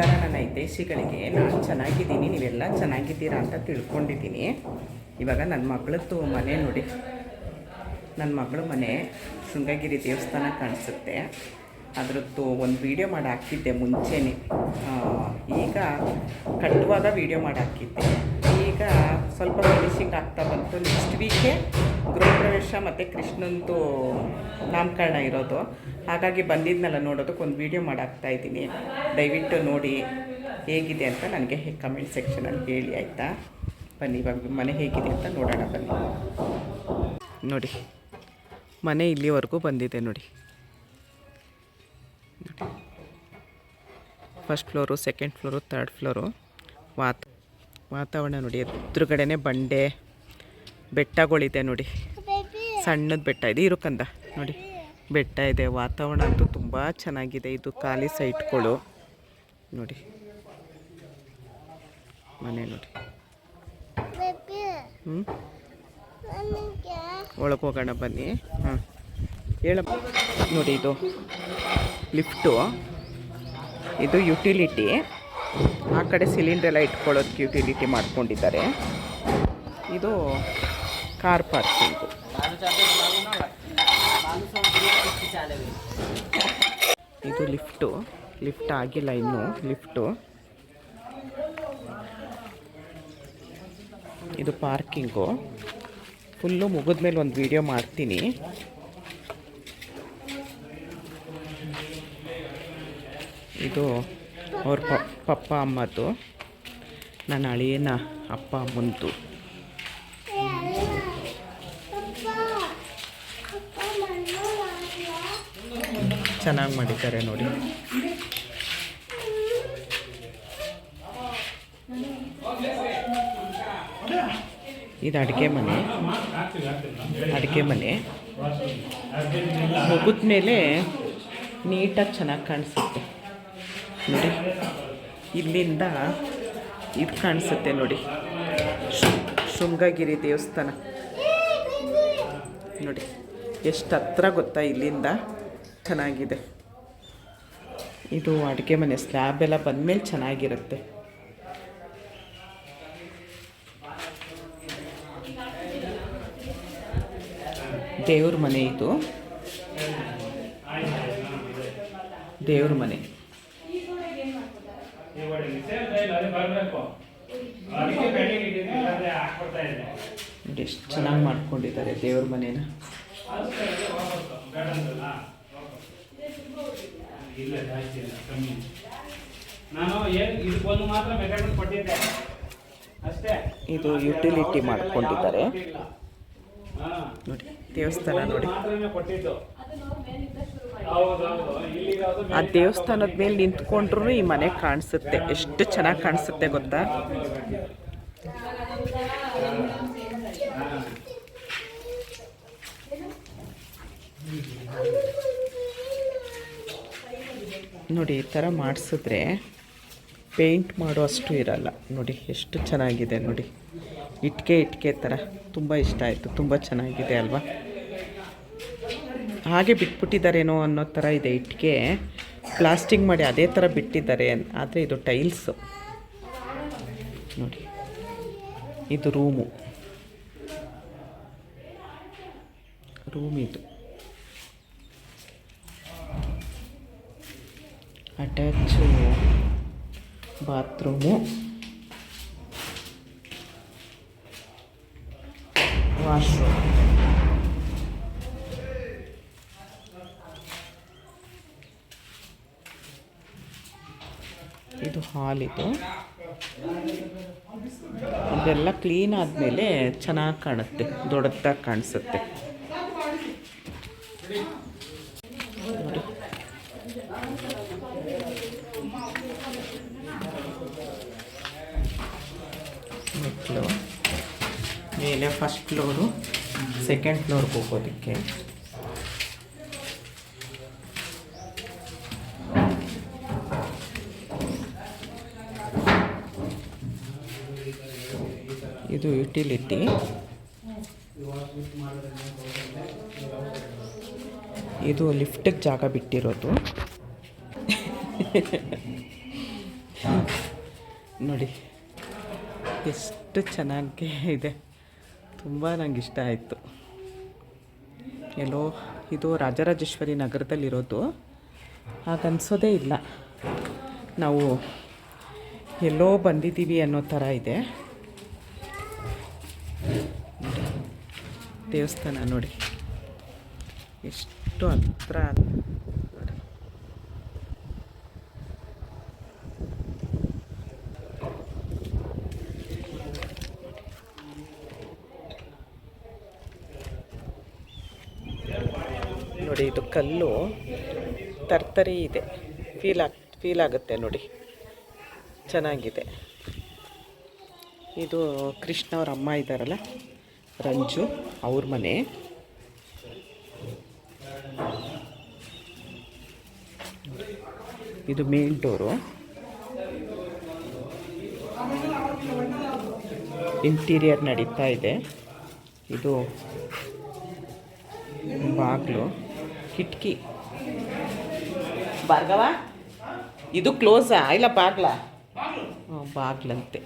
ನಮಸ್ಕಾರ, ನನ್ನ ಹಿತೈಷಿಗಳಿಗೆ. ನಾನು ಚೆನ್ನಾಗಿದ್ದೀನಿ, ನೀವೆಲ್ಲ ಚೆನ್ನಾಗಿದ್ದೀರಾ ಅಂತ ತಿಳ್ಕೊಂಡಿದ್ದೀನಿ. ಇವಾಗ ನನ್ನ ಮಗಳದ್ದು ಮನೆ ನೋಡಿ. ನನ್ನ ಮಗಳ ಮನೆ ಶೃಂಗಗಿರಿ ದೇವಸ್ಥಾನ ಕಾಣಿಸುತ್ತೆ. ಅದರದ್ದು ಒಂದು ವೀಡಿಯೋ ಮಾಡಿ ಹಾಕಿದ್ದೆ ಮುಂಚೆನೇ. ಈಗ ಕಟ್ಟುವಾಗ ವೀಡಿಯೋ ಮಾಡಿ ಹಾಕಿದ್ದೆ ಈಗ ಸ್ವಲ್ಪ ಫಿನಿಶಿಂಗ್ ಆಗ್ತಾ ಬಂತು. ನೆಕ್ಸ್ಟ್ ವೀಕೆ ಗೃಹ ಪ್ರವೇಶ ಮತ್ತು ಕೃಷ್ಣಂದು ನಾಮಕರಣ ಇರೋದು. ಹಾಗಾಗಿ ಬಂದಿದ್ನಲ್ಲ ನೋಡೋದಕ್ಕೆ ಒಂದು ವೀಡಿಯೋ ಮಾಡಾಕ್ತಾ ಇದ್ದೀನಿ. ದಯವಿಟ್ಟು ನೋಡಿ ಹೇಗಿದೆ ಅಂತ ನನಗೆ ಕಮೆಂಟ್ ಸೆಕ್ಷನಲ್ಲಿ ಹೇಳಿ, ಆಯಿತಾ? ಬನ್ನಿ, ಇವಾಗ ಮನೆ ಹೇಗಿದೆ ಅಂತ ನೋಡೋಣ, ಬನ್ನಿ. ನೋಡಿ, ಮನೆ ಇಲ್ಲಿವರೆಗೂ ಬಂದಿದೆ ನೋಡಿ. First floor second floor third floor ವಾತ ವಾತಾವರಣ ನೋಡಿ ಎದುರುಗಡೆನೆ ಬಂಡೆ, ಬೆಟ್ಟಗಳಿದೆ ನೋಡಿ. ಸಣ್ಣದ ಬೆಟ್ಟ ಇದೆ, ಇರುಕಂದ ನೋಡಿ. ಬೆಟ್ಟ ಇದೆ, ವಾತಾವರಣ ಅಂತೂ ತುಂಬ ಚೆನ್ನಾಗಿದೆ. ಇದು ಖಾಲಿ ಸೈಟ್ಗಳು. ನೋಡಿ. ಮನೆ ನೋಡಿ. ಹ್ಞೂ ಒಳಗೆ ಹೋಗೋಣ ಬನ್ನಿ. ಹಾಂ. ಹೇಳ. ನೋಡಿ ಇದು ಲಿಫ್ಟು. ಇದು ಯುಟಿಲಿಟಿ. ಆ ಕಡೆ ಸಿಲಿಂಡರ್ ಎಲ್ಲ ಇಟ್ಕೊಳ್ಳೋದಕ್ಕೆ ಯುಟಿಲಿಟಿ ಮಾಡ್ಕೊಂಡಿದ್ದಾರೆ. ಇದು ಕಾರ್ ಪಾರ್ಕಿಂಗು ಇದು. ಲಿಫ್ಟು ಲಿಫ್ಟ್ ಆಗಿಲ್ಲ ಇನ್ನು ಲಿಫ್ಟು ಇದು ಪಾರ್ಕಿಂಗು ಫುಲ್ಲು ಮುಗಿದ್ಮೇಲೆ ಒಂದು ವಿಡಿಯೋ ಮಾಡ್ತೀನಿ. ಇದು ಅವ್ರ ಪಪ್ಪ ಅಮ್ಮದು ನನ್ನ ಅಳಿಯನ ಅಪ್ಪ ಅಮ್ಮಂತು ಚೆನ್ನಾಗಿ ಮಾಡಿದ್ದಾರೆ ನೋಡಿ. ಇದು ಅಡುಗೆ ಮನೆ. ಅಡುಗೆ ಮನೆ. ಮುಗಿದ ಮೇಲೆ ನೀಟಾಗಿ ಚೆನ್ನಾಗಿ ಕಾಣಿಸುತ್ತೆ. ನೋಡಿ. ಇಲ್ಲಿಂದ ಇದು ಕಾಣಿಸುತ್ತೆ ನೋಡಿ. ಶೃಂಗಗಿರಿ ದೇವಸ್ಥಾನ. ನೋಡಿ, ಎಷ್ಟು ಹತ್ರ ಗೊತ್ತಾ ಇಲ್ಲಿಂದ ಚೆನ್ನಾಗಿದೆ. ಇದು ಅಡುಗೆ ಮನೆ ಸ್ಲ್ಯಾಬ್ ಎಲ್ಲ ಬಂದಮೇಲೆ ಚೆನ್ನಾಗಿರುತ್ತೆ. ದೇವ್ರ ಮನೆ ಇದು. ದೇವ್ರ ಮನೆ. ಎಷ್ಟು ಚೆನ್ನಾಗಿ ಮಾಡ್ಕೊಂಡಿದ್ದಾರೆ ದೇವ್ರ ಮನೇನ? ಇಲ್ಲ ಜಾಸ್ತಿ ಇಲ್ಲ ಕಮ್ಮಿ ನಾನು ಏನು ಇದಕ್ಕೊಂದು ಮಾತ್ರ ಮೆಜರ್ಮೆಂಟ್ ಕೊಟ್ಟಿದ್ದೆ. ಅಷ್ಟೇ. ಇದು ಯುಟಿಲಿಟಿ ಮಾಡ್ಕೊಂಡಿದ್ದಾರೆ. ನೋಡಿ ದೇವಸ್ಥಾನ ನೋಡಿ. ಆ ದೇವಸ್ಥಾನದ ಮೇಲೆ ನಿಂತ್ಕೊಂಡ್ರು ಈ ಮನೆ ಕಾಣಿಸುತ್ತೆ. ಎಷ್ಟು ಚೆನ್ನಾಗಿ ಕಾಣಿಸುತ್ತೆ ಗೊತ್ತಾ? ನೋಡಿ, ಈ ಥರ ಮಾಡಿಸಿದ್ರೆ ಪೇಂಟ್ ಮಾಡೋ ಅಷ್ಟು ಇರಲ್ಲ. ನೋಡಿ, ಎಷ್ಟು ಚೆನ್ನಾಗಿದೆ ನೋಡಿ. ಇಟ್ಕೆ ಇಟ್ಕೆ ಥರ. ತುಂಬ ಇಷ್ಟ ಆಯಿತು, ತುಂಬ ಚೆನ್ನಾಗಿದೆ ಅಲ್ವಾ? ಹಾಗೆ ಬಿಟ್ಬಿಟ್ಟಿದ್ದಾರೇನೋ ಅನ್ನೋ ಥರ ಇದೆ ಇಟ್ಕೆ. ಪ್ಲಾಸ್ಟಿಕ್ ಮಾಡಿ ಅದೇ ಥರ ಬಿಟ್ಟಿದ್ದಾರೆ ಆದರೆ ಇದು ಟೈಲ್ಸು. ನೋಡಿ, ಇದು ರೂಮು. ರೂಮ್ ಇದು. Attach bathroom. ವಾಶ್ರೂಮ್. ಇದು ಹಾಲ್ ಇದು. ಇದೆಲ್ಲ ಕ್ಲೀನ್ ಆದಮೇಲೆ ಚೆನ್ನಾಗಿ ಕಾಣುತ್ತೆ ದೊಡ್ಡದಾಗಿ ಕಾಣಿಸುತ್ತೆ ನೋಡಿ. ಮೆಟ್ಲು ಮೇಲೆ ಫಸ್ಟ್ ಫ್ಲೋರು ಸೆಕೆಂಡ್ ಫ್ಲೋರ್ಗೆ ಹೋಗೋದಕ್ಕೆ. ಇದು ಯುಟಿಲಿಟಿ ಇದು ಲಿಫ್ಟಿಗೆ ಜಾಗ ಬಿಟ್ಟಿರೋದು. ನೋಡಿ. ಎಷ್ಟು ಚೆನ್ನಾಗಿ ಇದೆ. ತುಂಬ ನಂಗೆ ಇಷ್ಟ ಆಯಿತು. ಎಲ್ಲೋ, ಇದು ರಾಜರಾಜೇಶ್ವರಿ ನಗರದಲ್ಲಿರೋದು. ಹಾಗನ್ಸೋದೇ ಇಲ್ಲ. ನಾವು ಎಲ್ಲೋ ಬಂದಿದ್ದೀವಿ ಅನ್ನೋ ಥರ ಇದೆ. ದೇವಸ್ಥಾನ ನೋಡಿ. ಎಷ್ಟು ಹತ್ರ ನೋಡಿ, ಇದು ಕಲ್ಲು ತರ್ತರಿ ಇದೆ. ಫೀಲ್ ಆಗ್ ಫೀಲ್ ಆಗುತ್ತೆ ನೋಡಿ. ಚೆನ್ನಾಗಿದೆ. ಇದು ಕೃಷ್ಣ ಅವ್ರ ಅಮ್ಮ ಇದ್ದಾರಲ್ಲ, ರಂಜು ಅವ್ರ ಮನೆ. ಇದು ಮೇನ್ ಡೋರು ಇಂಟೀರಿಯರ್ ನಡೀತಾ ಇದೆ. ಇದು ಬಾಗಿಲು. ಕಿಟಕಿ. ಭಾರ್ಗವ, ಇದು ಕ್ಲೋಸಾ ಇಲ್ಲ, ಬಾಗ್ಲ? ಹ್ಞೂ ಬಾಗ್ಲಂತೆ.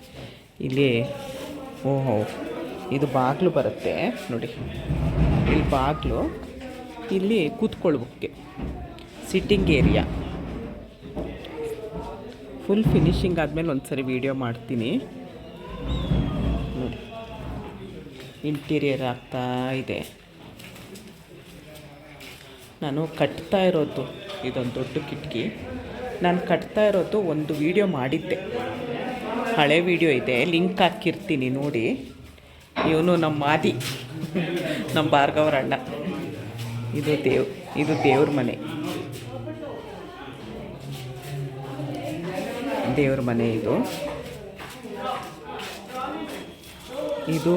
ಇಲ್ಲಿ, ಓಹೋ, ಇದು ಬಾಗಿಲು ಬರುತ್ತೆ. ನೋಡಿ, ಇಲ್ಲಿ ಬಾಗಿಲು, ಇಲ್ಲಿ ಕೂತ್ಕೊಳ್ಬೋಕ್ಕೆ. ಸಿಟ್ಟಿಂಗ್ ಏರಿಯಾ ಫುಲ್ ಫಿನಿಶಿಂಗ್ ಆದಮೇಲೆ ಒಂದ್ಸರಿ ವೀಡಿಯೋ ಮಾಡ್ತೀನಿ. ನೋಡಿ ಇಂಟೀರಿಯರ್ ಆಗ್ತಾ ಇದೆ. ನಾನು ಕಟ್ತಾ ಇರೋದು ಇದೊಂದು ದೊಡ್ಡ ಕಿಟಕಿ. ನಾನು ಕಟ್ತಾ ಇರೋದು ಒಂದು ವಿಡಿಯೋ ಮಾಡಿದ್ದೆ. ಹಳೆ ವಿಡಿಯೋ ಇದೆ, ಲಿಂಕ್ ಹಾಕಿರ್ತೀನಿ ನೋಡಿ. ಇವನು ನಮ್ಮ ಮಾದಿ, ನಮ್ಮ ಭಾರ್ಗವ್ರ ಅಣ್ಣ. ಇದು ದೇವ್, ಇದು ದೇವ್ರ ಮನೆ. ದೇವ್ರ ಮನೆ ಇದು. ಇದು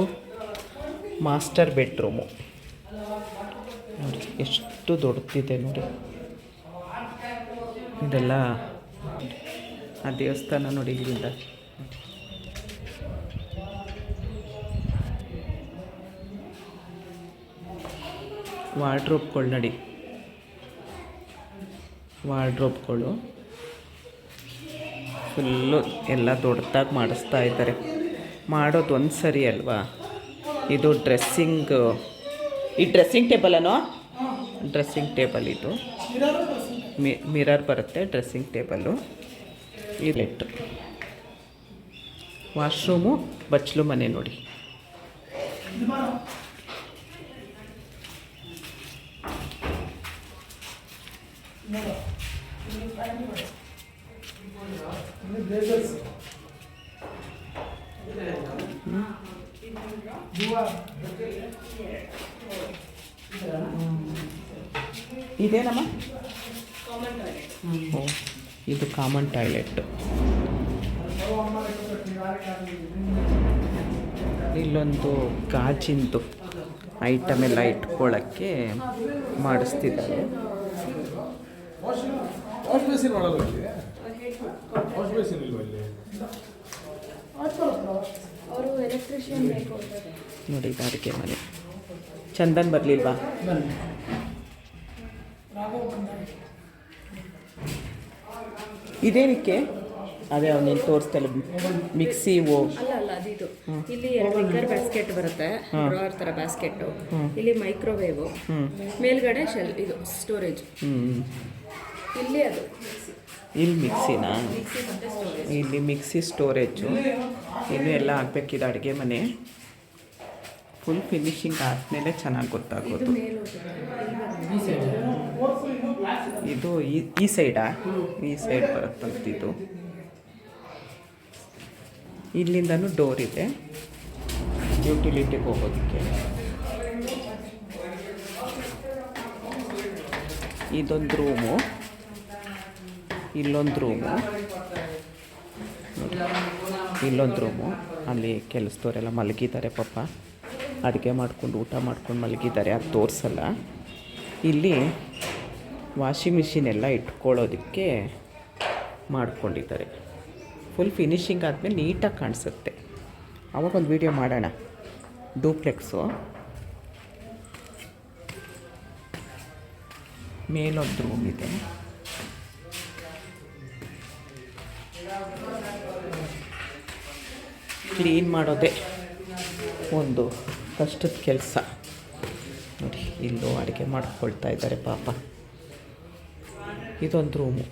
ಮಾಸ್ಟರ್ ಬೆಡ್ರೂಮು. ನೋಡಿ, ಎಷ್ಟು ದೊಡ್ಡದಿದೆ ನೋಡಿ. ಇದೆಲ್ಲ ಆ ದೇವಸ್ಥಾನ ನೋಡಿ ಇಲ್ಲಿಂದ. ವಾರ್ಡ್ರೋಬ್ಗಳು ನಡಿ. ವಾರ್ಡ್ರೋಬ್ಗಳು ಫುಲ್ಲು ಎಲ್ಲ ದೊಡ್ಡದಾಗಿ ಮಾಡಿಸ್ತಾ ಇದ್ದಾರೆ. ಮಾಡೋದು ಒಂದು ಸರಿ ಅಲ್ವಾ? ಇದು ಡ್ರೆಸ್ಸಿಂಗ್, ಈ ಡ್ರೆಸ್ಸಿಂಗ್ ಟೇಬಲನೋ? ಡ್ರೆಸ್ಸಿಂಗ್ ಟೇಬಲ್ ಇದು ಮಿರರ್ ಬರುತ್ತೆ ಡ್ರೆಸ್ಸಿಂಗ್ ಟೇಬಲು ಈ ಲೆಟ್ಟು ವಾಶ್ರೂಮು ಬಚ್ಚಲು ಮನೆ ನೋಡಿ ಇದೇನಮ್ಮ? ಓ ಇದು ಕಾಮನ್ ಟಾಯ್ಲೆಟ್ ಇಲ್ಲೊಂದು ಗಾಜಿಂದು ಐಟಮ್ ಎಲ್ಲ ಇಟ್ಕೊಳ್ಳೋಕ್ಕೆ ಮಾಡಿಸ್ತಿದ್ದಾರೆ. ನೋಡಿ ಅಡುಗೆ ಮನೆ. ಚಂದನ್ ಬರಲಿಲ್ವಾ? ಇದೇನಕ್ಕೆ? ಅದೇ ಅವನೇನು ತೋರಿಸ್ತಲ್ಲ ಮಿಕ್ಸಿ ಓ. ಅಲ್ಲ ಅಲ್ಲ ಅದಿದು ಇಲ್ಲಿ ಲಿಕ್ಕರ್ ಬ್ಯಾಸ್ಕೆಟ್ ಬರುತ್ತೆ. ಡ್ರಾವರ್ ಥರ ಬ್ಯಾಸ್ಕೆಟ್ ಇಲ್ಲಿ ಮೈಕ್ರೋವೇವ್ ಮೇಲ್ಗಡೆ ಶೆಲ್ ಇದು ಸ್ಟೋರೇಜ್ ಇಲ್ಲಿ ಅದು. ಇಲ್ಲಿ ಮಿಕ್ಸಿನಾ ಇಲ್ಲಿ ಮಿಕ್ಸಿ ಸ್ಟೋರೇಜು ಇನ್ನೂ ಎಲ್ಲ ಹಾಕ್ಬೇಕಿದೆ ಅಡುಗೆ ಮನೆ. ಫುಲ್ ಫಿನಿಶಿಂಗ್ ಆದಮೇಲೆ ಚೆನ್ನಾಗಿ ಗೊತ್ತಾಗೋದು. ಇದು ಈ ಸೈಡಾ ಈ ಸೈಡ್ ಬರುತ್ತಂತಿದ್ದು ಇಲ್ಲಿಂದನೂ ಡೋರ್ ಇದೆ. ಯುಟಿಲಿಟಿಗೆ ಹೋಗೋದಕ್ಕೆ. ಇದೊಂದು ರೂಮು ಇಲ್ಲೊಂದು ರೂಮು ಇಲ್ಲೊಂದು ರೂಮು ಅಲ್ಲಿ ಕೆಲಸದವರೆಲ್ಲ ಮಲಗಿದ್ದಾರೆ ಪಾಪ. ಅಡುಗೆ ಮಾಡ್ಕೊಂಡು ಊಟ ಮಾಡ್ಕೊಂಡು ಮಲಗಿದ್ದಾರೆ, ಅದು ತೋರಿಸಲ್ಲ. ಇಲ್ಲಿ ವಾಷಿಂಗ್ ಮಿಷಿನ್ ಎಲ್ಲ ಇಟ್ಕೊಳ್ಳೋದಕ್ಕೆ ಮಾಡ್ಕೊಂಡಿದ್ದಾರೆ. ಫುಲ್ ಫಿನಿಶಿಂಗ್ ಆದಮೇಲೆ ನೀಟಾಗಿ ಕಾಣಿಸುತ್ತೆ. ಅವಾಗ ಒಂದು ವೀಡಿಯೋ ಮಾಡೋಣ. ಡೂಪ್ಲೆಕ್ಸು. ಮೇಲೊಂದು ರೂಮ್ ಇದೆ. ಕ್ಲೀನ್ ಮಾಡೋದೇ? ಒಂದು ಕಷ್ಟದ ಕೆಲಸ. ನೋಡಿ, ಇಲ್ಲೂ ಅಡುಗೆ ಮಾಡ್ಕೊಳ್ತಾ ಇದ್ದಾರೆ ಪಾಪ. ಇದೊಂದು ರೂಮು.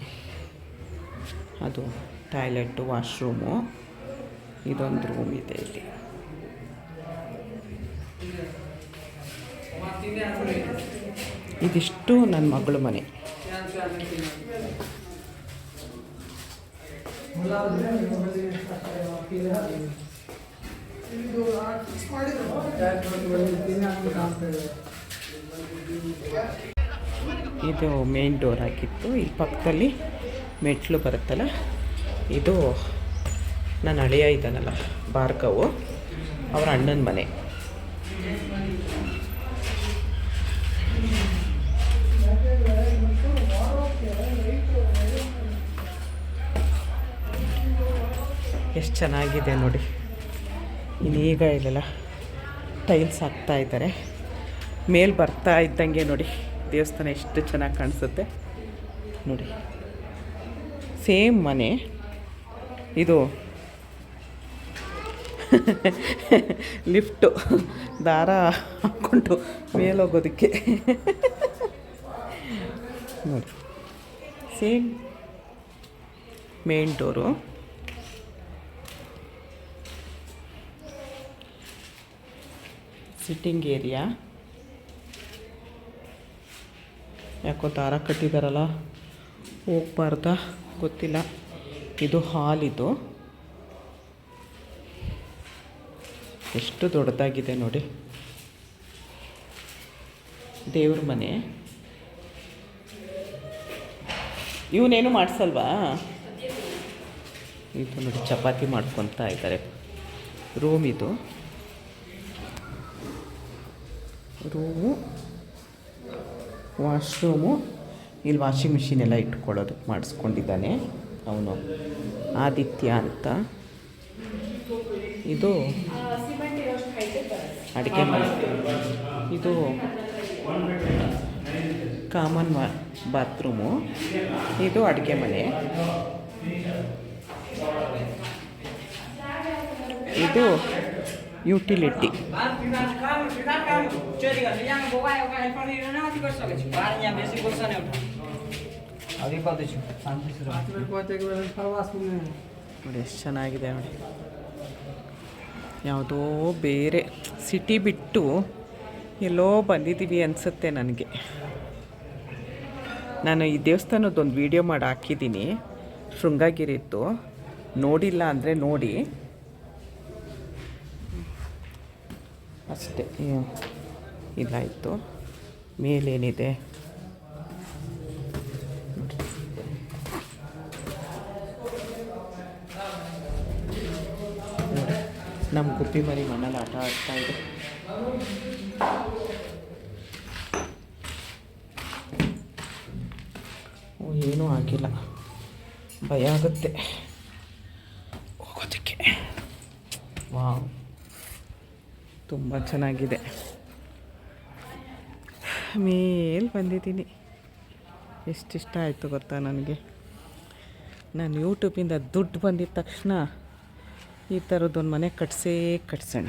ಅದು ಟಾಯ್ಲೆಟ್, ವಾಶ್ರೂಮು. ಇದೊಂದು ರೂಮ್ ಇದೆ ಇಲ್ಲಿ. ಇದಿಷ್ಟು ನನ್ನ ಮಗಳ ಮನೆ. ಇದು ಮೇನ್ ಡೋರ್ ಆಗಿತ್ತು. ಈ ಪಕ್ಕದಲ್ಲಿ ಮೆಟ್ಲು ಬರುತ್ತಲ್ಲ, ಇದು ನನ್ನ ಅಳಿಯ ಇದ್ದಾನಲ್ಲ, ಭಾರ್ಗವು. ಅವರ ಅಣ್ಣನ ಮನೆ. ಎಷ್ಟು ಚೆನ್ನಾಗಿದೆ ನೋಡಿ. ಇನ್ನೀಗ ಇಲ್ಲೆಲ್ಲ ಟೈಲ್ಸ್ ಹಾಕ್ತಾ ಇದ್ದಾರೆ. ಮೇಲೆ ಬರ್ತಾ ಇದ್ದಂಗೆ ನೋಡಿ, ದೇವಸ್ಥಾನ ಎಷ್ಟು ಚೆನ್ನಾಗಿ ಕಾಣಿಸುತ್ತೆ. ನೋಡಿ ಸೇಮ್ ಮನೆ. ಇದು ಲಿಫ್ಟು ದಾರ ಹಾಕ್ಕೊಂಡು ಮೇಲೋಗೋದಕ್ಕೆ ನೋಡಿ same main door sitting area ಯಾಕೋ ದಾರ ಕಟ್ಟಿದಾರಲ್ಲ? ಹೋಗ್ಬಾರ್ದ? ಗೊತ್ತಿಲ್ಲ. ಇದು ಹಾಲ್ ಇದು. ಎಷ್ಟು ದೊಡ್ಡದಾಗಿದೆ ನೋಡಿ. ದೇವ್ರ ಮನೆ. ಇವನೇನು ಮಾಡಿಸಲ್ವಾ? ಇದು ನೋಡಿ, ಚಪಾತಿ ಮಾಡ್ಕೊತಾ ಇದ್ದಾರೆ ರೂಮ್ ಇದು. ರೂಮು ವಾಶ್ರೂಮು, ಇಲ್ಲಿ ವಾಷಿಂಗ್ ಮಿಷಿನ್ ಎಲ್ಲ ಇಟ್ಕೊಳ್ಳೋದು ಮಾಡಿಸ್ಕೊಂಡಿದ್ದಾನೆ ಅವನು. ಆದಿತ್ಯ ಅಂತ. ಇದು ಅಡುಗೆ ಮನೆ ಇದು ಕಾಮನ್ ಬಾತ್ರೂಮು. ಇದು ಅಡುಗೆ ಮನೆ. ಇದು ಯುಟಿಲಿಟಿ ಎಷ್ಟು ಚೆನ್ನಾಗಿದೆ ನೋಡಿ. ಯಾವುದೋ ಬೇರೆ ಸಿಟಿ ಬಿಟ್ಟು ಎಲ್ಲೋ ಬಂದಿದ್ದೀವಿ ಅನಿಸುತ್ತೆ ನನಗೆ. ನಾನು ಈ ದೇವಸ್ಥಾನದೊಂದು ವಿಡಿಯೋ ಮಾಡಿ ಹಾಕಿದ್ದೀನಿ. ಶೃಂಗಗಿರಿತ್ತು ನೋಡಿಲ್ಲ ಅಂದರೆ ನೋಡಿ. ಅಷ್ಟೇ. ಇದಾಯಿತು. ಮೇಲೇನಿದೆ? ನಮ್ಮ ಗುಬ್ಬಿ ಮರಿ ಮಣ್ಣಲ್ಲಿ ಆಟ ಆಡ್ತಾ ಇದೆ. ಏನೂ ಆಗಿಲ್ಲ. ಭಯ ಆಗುತ್ತೆ. ಹೋಗೋದಕ್ಕೆ. ವಾವ್. ತುಂಬ ಚೆನ್ನಾಗಿದೆ. ಮೇಲೆ ಬಂದಿದ್ದೀನಿ. ಎಷ್ಟಿಷ್ಟ ಆಯಿತು ಗೊತ್ತಾ ನನಗೆ? ನಾನು ಯೂಟ್ಯೂಬಿಂದ ದುಡ್ಡು ಬಂದಿದ್ದ ತಕ್ಷಣ ಈ ಥರದ್ದೊಂದು ಮನೆ ಕಟ್ಸೇ ಕಟ್ಸೋಣ.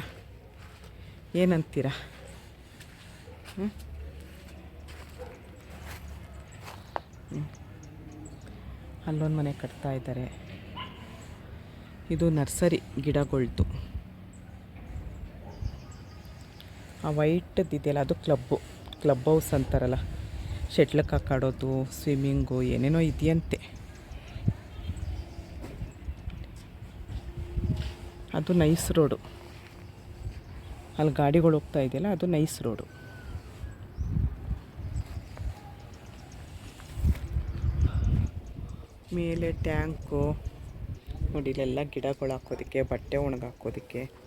ಏನಂತೀರ. ಅಲ್ಲೊಂದು ಮನೆ ಕಟ್ತಾ ಇದ್ದಾರೆ. ಇದು ನರ್ಸರಿ ಗಿಡಗಳ್ದು. ಆ ವೈಟದ್ದು ಇದೆಯಲ್ಲ ಅದು ಕ್ಲಬ್ಬು. ಕ್ಲಬ್ ಹೌಸ್ ಅಂತಾರಲ್ಲ. ಶೆಟ್ಲಕ್ ಕಾಕಾಡೋದು ಸ್ವಿಮ್ಮಿಂಗು, ಏನೇನೋ ಇದೆಯಂತೆ. ಅದು ನೈಸ್ ರೋಡು. ಅಲ್ಲಿ ಗಾಡಿಗಳು ಹೋಗ್ತಾ ಇದೆಯಲ್ಲ, ಅದು ನೈಸ್ ರೋಡು. ಮೇಲೆ ಟ್ಯಾಂಕು. ನೋಡಿ, ಇಲ್ಲೆಲ್ಲ ಗಿಡಗಳು ಹಾಕೋದಕ್ಕೆ, ಬಟ್ಟೆ ಒಣಗಾಕೋದಕ್ಕೆ.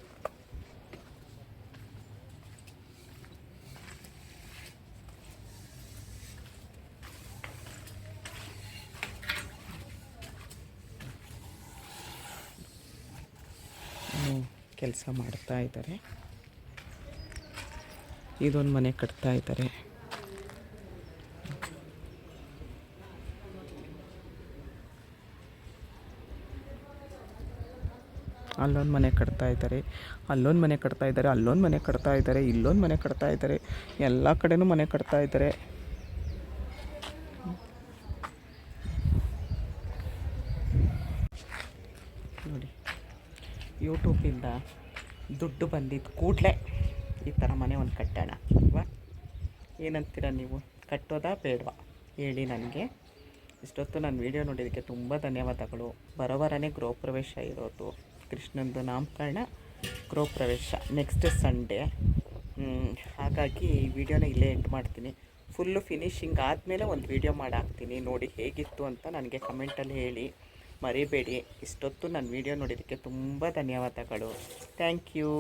ಕೆಲಸ ಮಾಡ್ತಾ ಇದ್ದಾರೆ. ಇದೊಂದು ಮನೆ ಕಟ್ತಾ ಇದ್ದಾರೆ. ಅಲ್ಲೊಂದು ಮನೆ ಕಟ್ತಾ ಇದ್ದಾರೆ. ಅಲ್ಲೊಂದು ಮನೆ ಕಟ್ತಾ ಇದ್ದಾರೆ. ಅಲ್ಲೊಂದು ಮನೆ ಕಟ್ತಾ ಇದ್ದಾರೆ. ಇಲ್ಲೊಂದು ಮನೆ ಕಟ್ತಾ ಇದ್ದಾರೆ. ಎಲ್ಲ ಕಡೆನೂ ಮನೆ ಕಟ್ತಾ ಇದ್ದಾರೆ. ನೋಡಿ. ಯೂಟ್ಯೂಬಿಂದ ದುಡ್ಡು ಬಂದಿದ್ದ ಕೂಡಲೇ ಈ ಥರ ಮನೆ ಒಂದು ಕಟ್ಟೋಣ, ಅಲ್ವಾ? ಏನಂತೀರ ನೀವು? ಕಟ್ಟೋದಾ ಬೇಡವಾ? ಹೇಳಿ ನನಗೆ. ಇಷ್ಟೊತ್ತು ನಾನು ವಿಡಿಯೋ ನೋಡಿದ್ದಕ್ಕೆ ತುಂಬ ಧನ್ಯವಾದಗಳು. ಬರೋವರನೇ ಗೃಹಪ್ರವೇಶ ಇರೋದು. ಕೃಷ್ಣಂದು ನಾಮಕರಣ ಗೃಹಪ್ರವೇಶ. ನೆಕ್ಸ್ಟ್ ಸಂಡೇ ಹಾಗಾಗಿ ಈ ವಿಡಿಯೋನ ಇಲ್ಲೇ ಎಂಡ್ ಮಾಡ್ತೀನಿ. ಫುಲ್ಲು ಫಿನಿಶಿಂಗ್ ಆದಮೇಲೆ ಒಂದು ವಿಡಿಯೋ ಮಾಡಾಕ್ತೀನಿ. ನೋಡಿ ಹೇಗಿತ್ತು ಅಂತ ನನಗೆ ಕಮೆಂಟಲ್ಲಿ ಹೇಳಿ. ಮರಿಬೇಡಿ. ಇಷ್ಟೊತ್ತು ನನ್ನ ವಿಡಿಯೋ ನೋಡಿದ್ದಕ್ಕೆ ತುಂಬ ಧನ್ಯವಾದಗಳು. Thank you